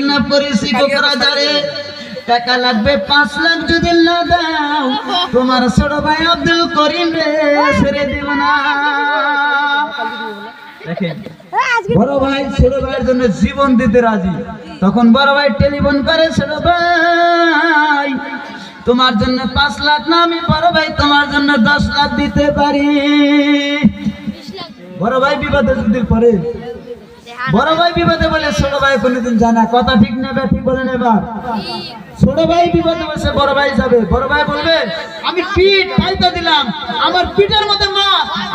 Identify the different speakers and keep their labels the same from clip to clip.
Speaker 1: Kidnap করেছি কোকরাঝারে টাকা লাগবে পাঁচ লাখ যদি না দাও তোমার ছোট ভাই আব্দুল করিম রে ছেড়ে দিব না। দেখেন বড় ভাই ছোট ভাইয়ের জন্য জীবন দিতে রাজি। তখন বড় ভাই টেলিফোন করে ছোট ভাই তোমার জন্য পাঁচ লাখ না আমি বড় ভাই তোমার জন্য দশ লাখ দিতে পারি। বড় ভাই বিপদে যদি পড়ে বড় ভাই বিপদে বলে, ছোট ভাই কোনোদিন জানা কথা ঠিক ছোট ভাই বিপদে বড় ভাই যাবে। বড় ভাই বলবে, আমি পিঠ পাইতে দিলাম। আমার পিঠের মধ্যে মা,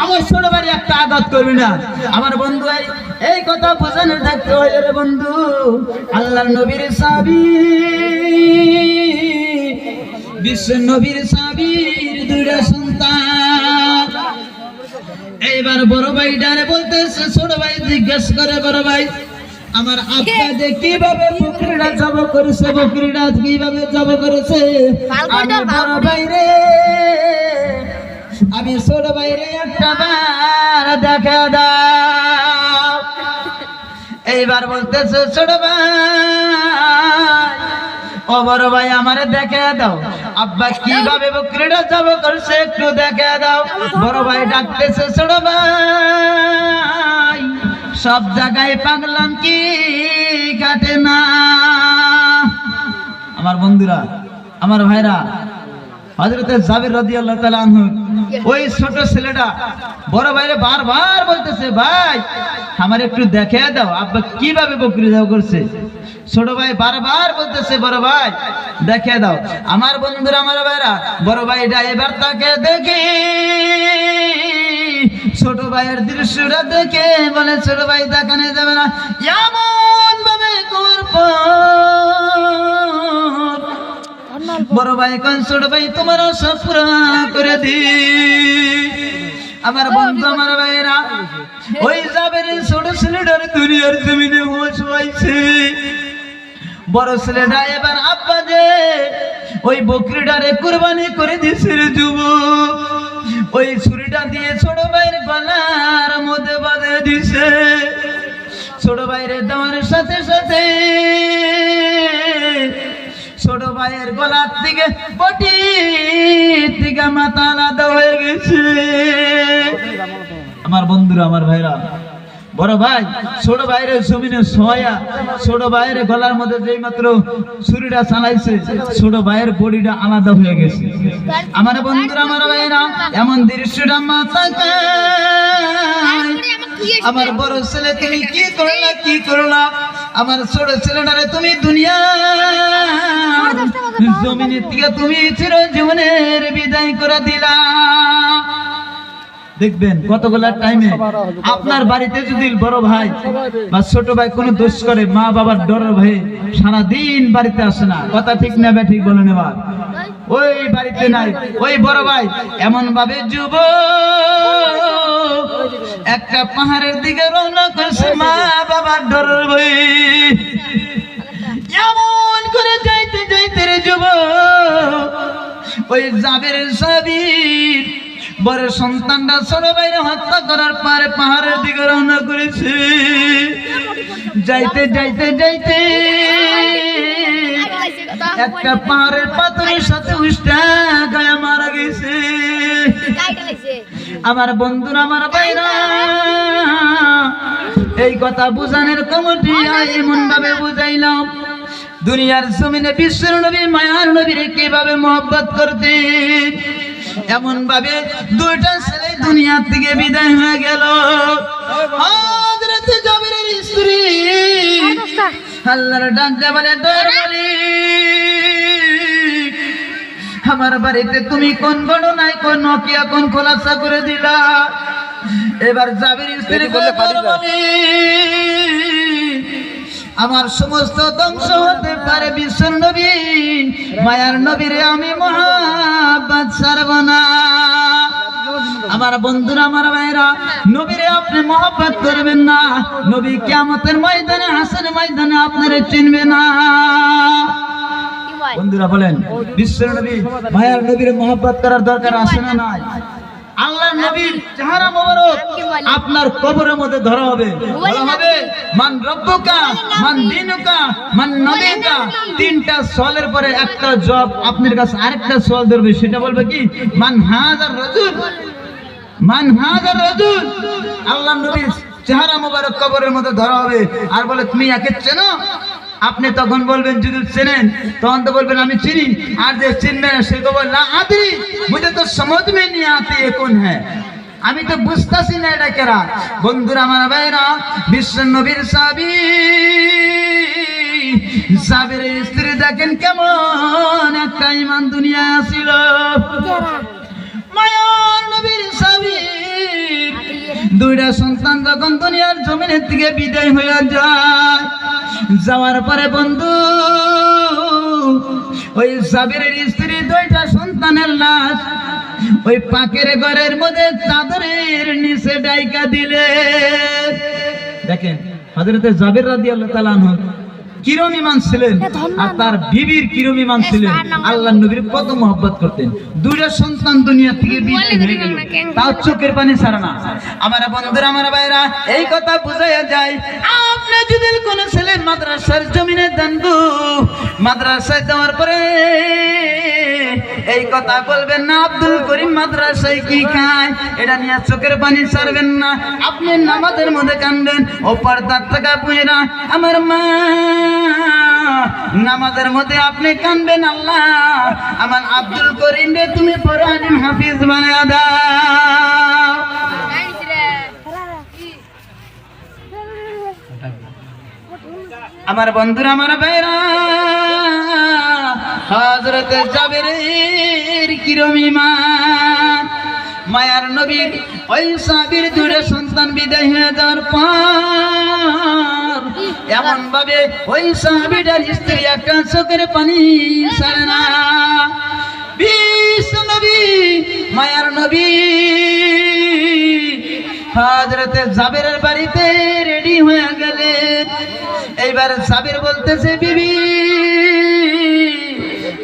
Speaker 1: আমার ছোট ভাই একটা আঘাত করবি না। আমার বন্ধু এই কথা বোঝানো থাকতে হয় রে বন্ধু। নবীর সাবি বিশ্ব নবীর সাবির দুইটা এইবার বড় ভাই ডারে বলতেছে ছোট ভাই জিজ্ঞেস করে বড় ভাই আমার আব্বা যে কীভাবে বকরিটা জব করেছে বকরিটা কীভাবে জব করেছে? আমি বড় ভাই রে আমি ছোট ভাই রে একটা বার দেখা দাও। এইবার বলতেছে ছোট ভাই ও ভাই, আমারে দেখে দাও। আব্বা একটু দেখে দাও। ভাই, সব জায়গায় পাগলাম কি কাটে না? আমার বন্ধুরা, আমার ভাইরা হজরতে জাবির রাদিয়াল্লাহু তাআলা আনহু, ওই ছোট ছেলেটা বড় ভাইরে বারবার বলতেছে, ভাই, আমার একটু দেখে দাও, আব্বা কীভাবে বকরি দাও করছে? ছোট ভাই বারবার বলতেছে, বড় ভাই, দেখে দাও, আমার বন্ধুরা, আমার ভাইরা, বড় ভাই এবার তাকে দেখি। ছোট ভাইয়ের দৃশ্যটা দেখে বলে, ছোট ভাই দেখানো যাবে না এমন ভাবে করব। বড় ভাই, কোন ছোট ভাই তোমার সব করে দি। আমার বন্ধু, আমার ভাইরা ওই যাবেন ছোট ছেলেটার দুনিয়ার জমিনে হোস হয়েছে বড় ছেলেটা এবার আব্বা যে, ওই বকরিটারে কুরবানি করে দিছে রে যুবক। ওই ছুরিটা দিয়ে ছোট ভাইয়ের গলার মধ্যে বাঁধে দিছে ছোট ভাইয়ের দেওয়ার সাথে সাথে ভাইয়ের গলার থেকে বটি থেকে মাথা আলাদা হয়ে গেছে। আমার বন্ধুরা, আমার ভাইরা, বড় ভাই, ছোট ভাইয়ের জমিনে সোয়া, ছোট ভাইয়ের গলার মধ্যে যেই মাত্র ছুরিটা চালাইছে, ছোট ভাইয়ের বডিটা আলাদা হয়ে গেছে। আমার বন্ধুরা, আমার ভাইরা, এমন দৃশ্যটা মাথা আমার বড় ছেলে, তুমি কি করলা কি করলা? আমার ছোট ছেলেটারে তুমি দুনিয়া জমিনের থেকে তুমি চির জীবনের বিদায় করে দিলা। দেখবেন কতগুলা টাইমে আপনার বাড়িতে যদি বড় ভাই বা ছোট ভাই কোনো দোষ করে মা বাবার ডরের ভয়ে সারা দিন বাড়িতে আসে না। কথা ঠিক নেবে ঠিক বলে নেবার ওই বাড়িতে নাই ওই বড় ভাই এমন ভাবে যুব। একটা পাহাড়ের দিকে রওনা করছে মা বাবার ডরের ভয়ে এমন করে যাইতে যুব ওই জাবের সাবির, বড় সন্তানটা বাইরে হত্যা করার পরে পাহাড়ের দিকে রওনা করেছে। যাইতে যাইতে যাইতে একটা পাহাড়ের পাথরের সাথে উষ্টা গায়ে মারা গেছে। আমার বন্ধুরা, আমার বাইরা এই কথা বুঝানোর কমিটি এমন ভাবে বুঝাইলাম। দুনিয়ার জমিনে বিশ্বের নবী মায়ার নবীর কীভাবে মোহব্বত করতে? এমন ভাবে দুইটা ছেলে দুনিয়া থেকে বিদায় হয়ে গেল। হযরত জাবিরের স্ত্রী আল্লাহর ডাক বলে দয়ার আমার বাড়িতে তুমি কোন ঘটনায় কোন নকিয়া কোন খোলাসা করে দিলা? এবার জাবির স্ত্রী বলে "দয়ার মালিক, আমার সমস্ত ধ্বংস হতে পারে বিশ্ব নবী। মায়ার নবীরে আমি মহাবাদ সারব না। আমার বন্ধুরা আমার ভাইরা নবীরে আপনি মহব্বত করবেন না। নবী কিয়ামতের ময়দানে হাসের ময়দানে আপনারে চিনবে না। বন্ধুরা বলেন বিশ্ব নবী মায়ার নবীর মহব্বত করার দরকার আছে না নাই? আল্লাহ নবীর চেহারা মোবারক আপনার কবরের মধ্যে ধরা হবে। বলা? হবে মান রব্বুকা মান দিনুকা মান নবীকা। তিনটা সওয়ালের পরে একটা জব আপনার কাছে আরেকটা সওয়াল ধরবে সেটা বলবে কি? মান হাজার রাজুল। মান হাজার রাজুল। আল্লাহ নবীর চেহারা মোবারক কবরের মধ্যে ধরা হবে। আর বলে তুমি একে চেনো? আপনি তখন বলবেন যদি চেনেন? তখন তো বলবেন আমি চিনি। আর যে চিনবে না সে তো বললাম আদরি বুঝে তো সমঝ মে নিয়ে আতে কোন হ্যাঁ। আমি তো বুঝতেছি না এটা কেরা। বন্ধুরা আমার ভাইরা বিশ্ব নবীর সাবি সাবির স্ত্রী দেখেন কেমন একটা ইমান দুনিয়া ছিল। মায়ার নবীর সাবি দুইটা সন্তান যখন দুনিয়ার জমিনের থেকে বিদায় হয়ে যায় যাওয়ার পরে বন্ধু, ওই সাবিরের স্ত্রী দুইটা সন্তানের লাশ ওই পাকের ঘরের মধ্যে চাদরের নিচে ডাইকা দিলে। দেখেন, হযরতে জাবির রাদিয়াল্লাহু তাআলা কিরম ইমান ছিলেন আর তার বিবির কিরম ইমান ছিলেন। আল্লাহ নবীর কত মহব্বত করতেন। দুইটা সন্তান দুনিয়া থেকে বিয়ে হয়ে গেল। তাও চোখের পানি ছাড়া না। আমার বন্ধুরা আমার ভাইরা এই কথা বোঝাইয়া যায়। আপনি যদি কোন ছেলে মাদ্রাসার জমিনে দেন মাদ্রাসায় দেওয়ার পরে এই কথা বলবেন না, আব্দুল করিম মাদ্রাসায় কি খায়? এটা নিয়ে চোখের পানি ছাড়বেন না। আপনি নামাজের মধ্যে কানবেন, ও পর্দার টাকা পুঁয়েরা আমার মা, নামাজের মধ্যে আপনি কানবেন আল্লাহ। আমার আব্দুল করিম রে, তুমি পরানিম হাফিজ বানায় দাও। আমার বন্ধুরা, আমার ভাইরা। হজরত জাবেরের কিরম ইমান মায়ার নবীর ওই সাবির দূরে সন্তান বিদায় হয়ে যাওয়ার পর এমন ভাবে ওই সাহাবিটার স্ত্রী একটা চোখের পানি ছাড়ে না। বিশ্ব নবী, মায়ার নবী হাজরতে জাবেরের বাড়িতে রেডি হয়ে গেলেন। এইবার জাবের বলতেছে, বিবি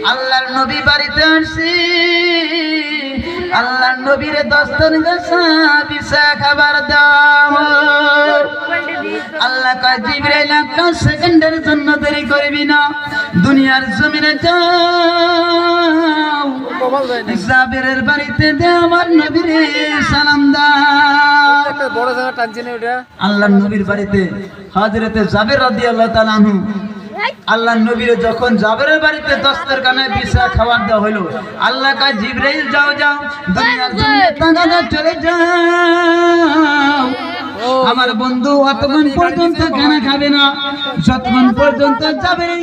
Speaker 1: আল্লাহর নবী বাড়িতে আসছি। আল্লাহর নবীর দস্তর গাছা বিশা খাবার দাও আল্লাহ কয় জিবরাইল একটা সেকেন্ডের জন্য দেরি করবি না। দুনিয়ার জমিনে যাও। জাবেরের বাড়িতে দে আমার নবীরে সালাম দাও।
Speaker 2: একটা বড় জায়গা টানছে না ওটা।
Speaker 1: আল্লাহ নবীর বাড়িতে হাজরতে জাবের রাদিয়াল্লাহু তাআলা আল্লাহ নবীর যখন জাবেরের বাড়িতে দস্তরখানায় বিছা খাবার দেওয়া হলো আল্লাহ কা জিবরাইল যাও যাও দুনিয়ার তাগাদা চলে যাও। আমার বন্ধু অতক্ষণ পর্যন্ত খানা খাবে না যতক্ষণ পর্যন্ত জাবের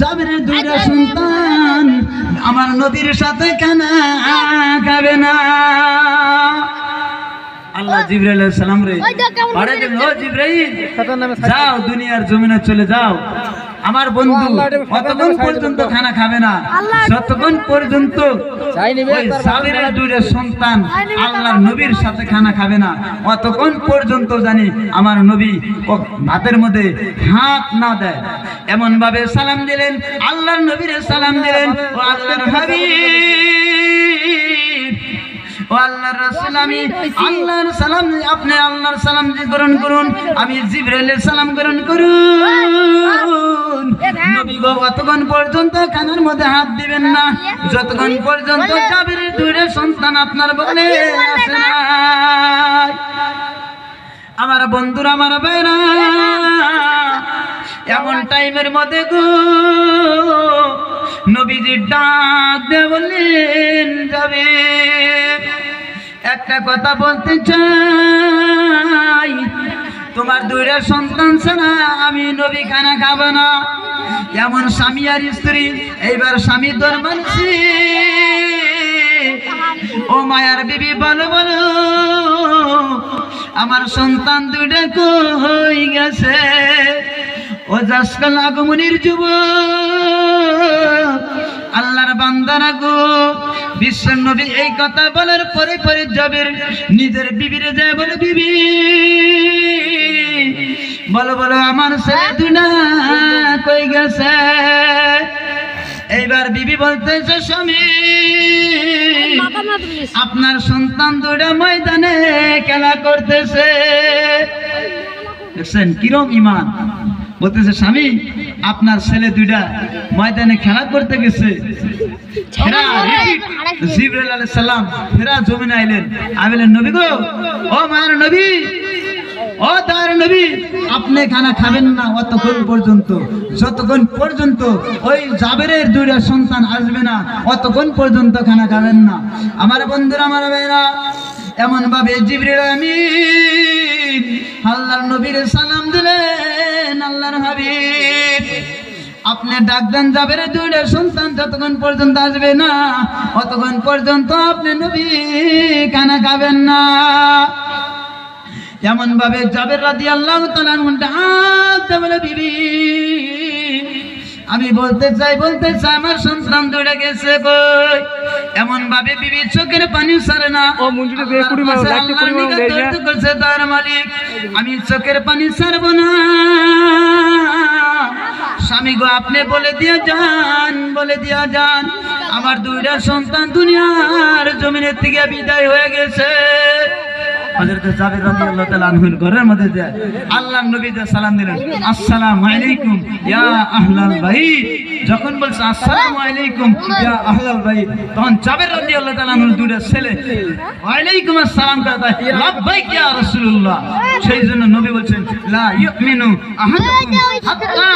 Speaker 1: জাবেরের দুইটা সন্তান আমার নবীর সাথে খানা খাবে না। আল্লাহ জিবরাইল আলাইহিস সালাম রে পাড়ে দিল ও জিবরাইল যাও দুনিয়ার জমিনে চলে যাও। আমার বন্ধু কতক্ষণ পর্যন্ত খানা খাবে না? যতক্ষণ পর্যন্ত দুইটা সন্তান আল্লাহর নবীর সাথে খানা খাবে না অতক্ষণ পর্যন্ত জানি আমার নবী ভাতের মধ্যে হাত না দেয়। এমন ভাবে সালাম দিলেন আল্লাহর নবীর সালাম দিলেন ও আল্লাহর হাবিব ও আল্লাহর রাসূল আমি আল্লাহর সালাম আপনি আল্লাহর সালাম গ্রহণ করুন আমি জিবরাইলের সালাম গ্রহণ করুন। নবী গো কতক্ষণ পর্যন্ত কানের মধ্যে হাত দিবেন না যতক্ষণ পর্যন্ত সন্তান আপনার বলে আসে না আমার বন্ধুরা আমার ভাইরা এমন টাইমের মধ্যে গো নবীজির ডাক দে বললেন যাবে। একটা কথা বলতে চাই। তোমার দুইটা সন্তান ছাড়া আমি নবী খানা খাব না। এমন স্বামী আর স্ত্রী, এইবার স্বামী তোর মানছি ও মায়ার বিবি, বলো বলো, আমার সন্তান দুইটা কই গেছে? ও জাসকাল আগমনির যুব আল্লাহর বান্দারা গো। বিশ্বের নবী এই কথা বলার পরে পরে যাবের নিজের বিবিরে যায় বলে বিবি। বলো বলো, আমার দুনা কই গেছে? এইবার বিবি বলতেছে, স্বামী, আপনার সন্তান দুইটা ময়দানে খেলা করতেছে। দেখছেন, কিরম ইমান? বলতেছে, স্বামী আপনার ছেলে দুইটা ময়দানে খেলা করতে গেছে। জিবরাইল আলাইহিস সালাম ফেরা জমিনে আইলেন। আইলেন নবী গো ও মায়ের নবী ও তার নবী আপনি খানা খাবেন না অতক্ষণ পর্যন্ত। যতক্ষণ পর্যন্ত ওই জাবেরের দুইটা সন্তান আসবে না অতক্ষণ পর্যন্ত খানা খাবেন না। আমার বন্ধুরা আমার ভাইরা এমন ভাবে জিবরিল আমিন আল্লাহর নবীর সালাম দিলেন আল্লাহর হাবিব। আপনি ডাক দেন যাবে রে দুইটা সন্তান যতক্ষণ পর্যন্ত আসবে না, অতক্ষণ পর্যন্ত আপনি নবী কানা খাবেন না। এমন ভাবে যাবে রাদি আল্লাহ বলে বিবি। আমি বলতে চাই বলতে চাই আমার সন্তান দৌড়ে গেছে কই? এমন ভাবে বিবি চোখের পানি সারে না।
Speaker 2: ও মঞ্জুরি দিয়ে কুড়ি মাস, লাখটি কুড়ি মাস
Speaker 1: দৌড়তে করছে তার মালিক। আমি চোখের পানি সারবো না। স্বামী গো আপনি বলে দিয়ে যান বলে দিয়া যান। আমার দুইটা সন্তান দুনিয়ার জমিনের থেকে বিদায় হয়ে গেছে। হযরত জাবির রাদিয়াল্লাহু তাআলা আনহুর ঘরের মধ্যে যায় আল্লাহর নবী যে সালাম দিলেন, আসসালামু আলাইকুম, ইয়া আহলাল বাইত। যখন বলছে, আসসালামু আলাইকুম, ইয়া আহলাল বাইত, তখন জাবির রাদিয়াল্লাহু তাআলা আনহুর দুইটা ছেলে, ওয়ালাইকুম আসসালাম কথা লাব্বাইক ইয়া রাসূলুল্লাহ। সেই জন্য নবী বলছেন লা ইউমিনু আহাদুকুম হাত্তা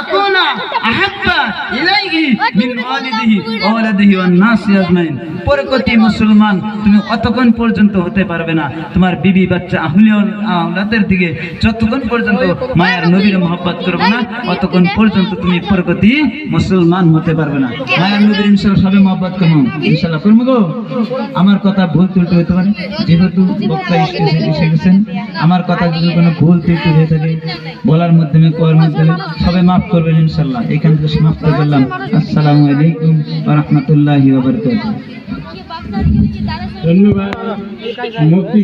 Speaker 1: আকুনা আহাব্বা ইলাইহি মিন ওয়ালিদিহি ওয়ালাদিহি ওয়ান নাসি আজমাইন। পরকতি মুসলমান তুমি অতক্ষণ পর্যন্ত হতে পারবে না। তোমার বিবি বাচ্চা আহলিয়া আওলাদের দিকে যতক্ষণ পর্যন্ত মায়ের নবীর মহব্বত করবে না অতক্ষণ পর্যন্ত তুমি পরকতি মুসলমান হতে পারবে না। মায়ের নবীর ইনশাআল্লাহ সবে মহব্বত করব। ইনশাআল্লাহ করব গো। আমার কথা ভুল ত্রুটি হতে পারে। যেহেতু বক্তা এসে গেছেন আমার কথা যদি কোনো ভুল ত্রুটি হয়ে থাকে, বলার মাধ্যমে কোয়ার মাধ্যমে সবাই মাফ করবেন ইনশাল্লাহ এখান থেকে সমাপ্ত করলাম। আসসালামু আলাইকুম রাহমাতুল্লাহি
Speaker 3: ধন্যবাদ। মুক্তি